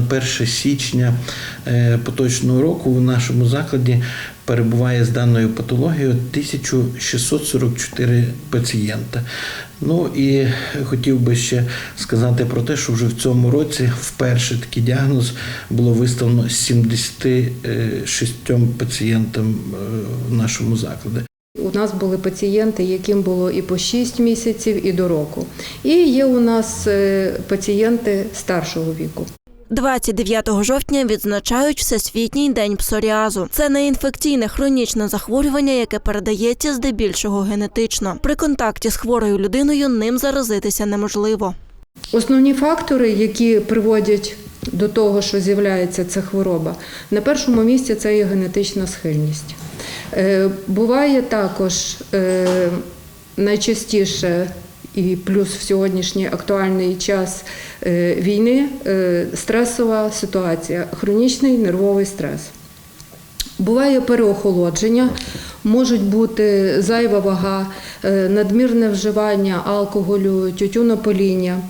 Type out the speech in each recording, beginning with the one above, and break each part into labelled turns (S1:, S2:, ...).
S1: на 1 січня е, поточного року у нашому закладі перебуває з даною патологією 1644 пацієнта. Ну і хотів би ще сказати про те, що вже в цьому році вперше такий діагноз було виставлено 76 пацієнтам е, в нашому закладі.
S2: У нас були пацієнти, яким було і по 6 місяців, і до року. І є у нас е, пацієнти старшого віку.
S3: 29 жовтня відзначають Всесвітній день псоріазу. Це неінфекційне хронічне захворювання, яке передається здебільшого генетично. При контакті з хворою людиною ним заразитися неможливо.
S2: Основні фактори, які приводять до того, що з'являється ця хвороба, на першому місці це є генетична схильність. Е, Буває також е, найчастіше і плюс в сьогоднішній актуальний час е, війни е, стресова ситуація, хронічний нервовий стрес. Буває переохолодження, можуть бути зайва вага, е, надмірне вживання алкоголю, тютюнопоління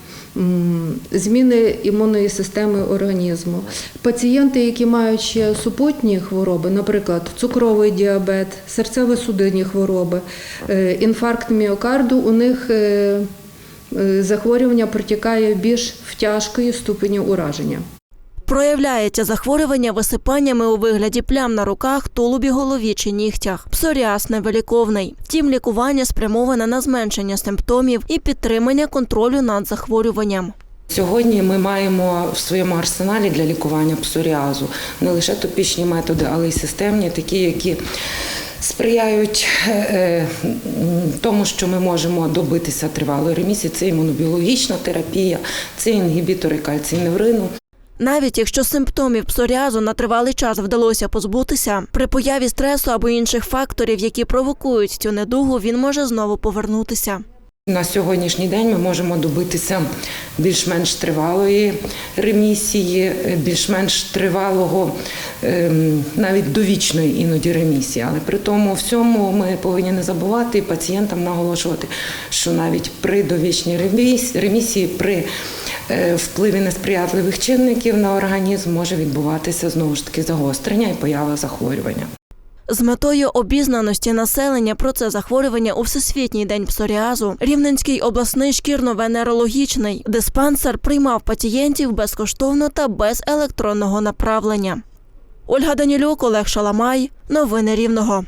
S2: зміни імунної системи організму. Пацієнти, які мають ще супутні хвороби, наприклад, цукровий діабет, серцево-судинні хвороби, е, інфаркт міокарду, у них е, е, захворювання протікає більш в тяжкої ступені ураження.
S3: Проявляється захворювання висипаннями у вигляді плям на руках, тулубі, голові чи нігтях. Псоріаз невиліковний. Втім, лікування спрямоване на зменшення симптомів і підтримання контролю над захворюванням.
S4: Сьогодні ми маємо в своєму арсеналі для лікування псоріазу не лише топічні методи, але й системні, такі, які сприяють е, е, тому, що ми можемо добитися тривалої ремісії. Це імунобіологічна терапія, це інгібітори кальциневрину.
S3: Навіть якщо симптомів псоріазу на тривалий час вдалося позбутися, при появі стресу або інших факторів, які провокують цю недугу, він може знову повернутися.
S4: На сьогоднішній день ми можемо добитися більш-менш тривалої ремісії, більш-менш тривалого, ем, навіть довічної іноді ремісії. Але при тому всьому ми повинні не забувати і пацієнтам наголошувати, що навіть при довічній реміс- ремісії, при впливі несприятливих чинників на організм може відбуватися знову ж таки загострення і поява захворювання.
S3: З метою обізнаності населення про це захворювання у Всесвітній день псоріазу Рівненський обласний шкірно-венерологічний диспансер приймав пацієнтів безкоштовно та без електронного направлення. Ольга Данілюк, Олег Шаламай. Новини Рівного.